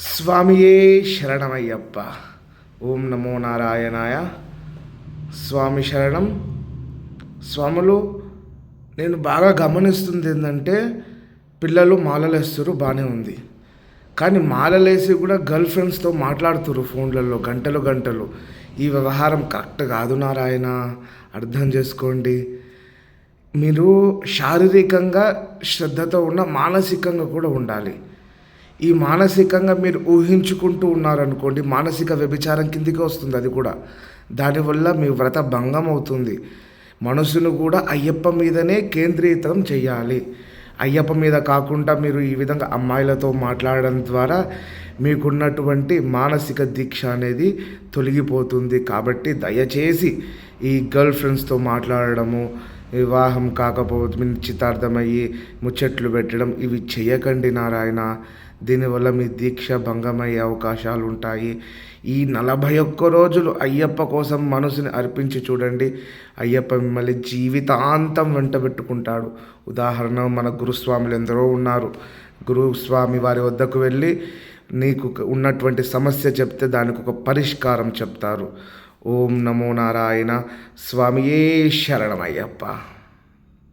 స్వామియే శరణమయ్యప్ప. ఓం నమో నారాయణాయ. స్వామి శరణం. స్వాములు నేను బాగా గమనిస్తుంది ఏంటంటే పిల్లలు మాలలేస్తారు బాగానే ఉంది. కానీ మాలలేసి కూడా గర్ల్ ఫ్రెండ్స్తో మాట్లాడుతున్నారు ఫోన్లలో గంటలు గంటలు. ఈ వ్యవహారం కరెక్ట్ కాదు నారాయణ అర్థం చేసుకోండి. మీరు శారీరకంగా శ్రద్ధతో ఉన్న మానసికంగా కూడా ఉండాలి. ఈ మానసికంగా మీరు ఊహించుకుంటూ ఉన్నారనుకోండి మానసిక వ్యభిచారం కిందికి వస్తుంది అది కూడా. దానివల్ల మీ వ్రత భంగం అవుతుంది. మనసును కూడా అయ్యప్ప మీదనే కేంద్రీకృతం చేయాలి. అయ్యప్ప మీద కాకుండా మీరు ఈ విధంగా అమ్మాయిలతో మాట్లాడడం ద్వారా మీకున్నటువంటి మానసిక దీక్ష అనేది తొలగిపోతుంది. కాబట్టి దయచేసి ఈ గర్ల్ ఫ్రెండ్స్తో మాట్లాడడము వివాహం కాకపోతే నిశ్చితార్థమయ్యి ముచ్చట్లు పెట్టడం ఇవి చేయకండి నారాయణ. దీనివల్ల మీ దీక్ష భంగమయ్యే అవకాశాలు ఉంటాయి ఈ నలభై ఒక్క రోజులు అయ్యప్ప కోసం మనసుని అర్పించి చూడండి. అయ్యప్ప మిమ్మల్ని జీవితాంతం వెంట పెట్టుకుంటాడు. ఉదాహరణ మన గురుస్వాములు ఎందరో ఉన్నారు. గురుస్వామి వారి వద్దకు వెళ్ళి నీకు ఉన్నటువంటి సమస్య చెప్తే దానికి ఒక పరిష్కారం చెప్తారు. ఓం నమో నారాయణ స్వామియే శరణమయ్యప్ప.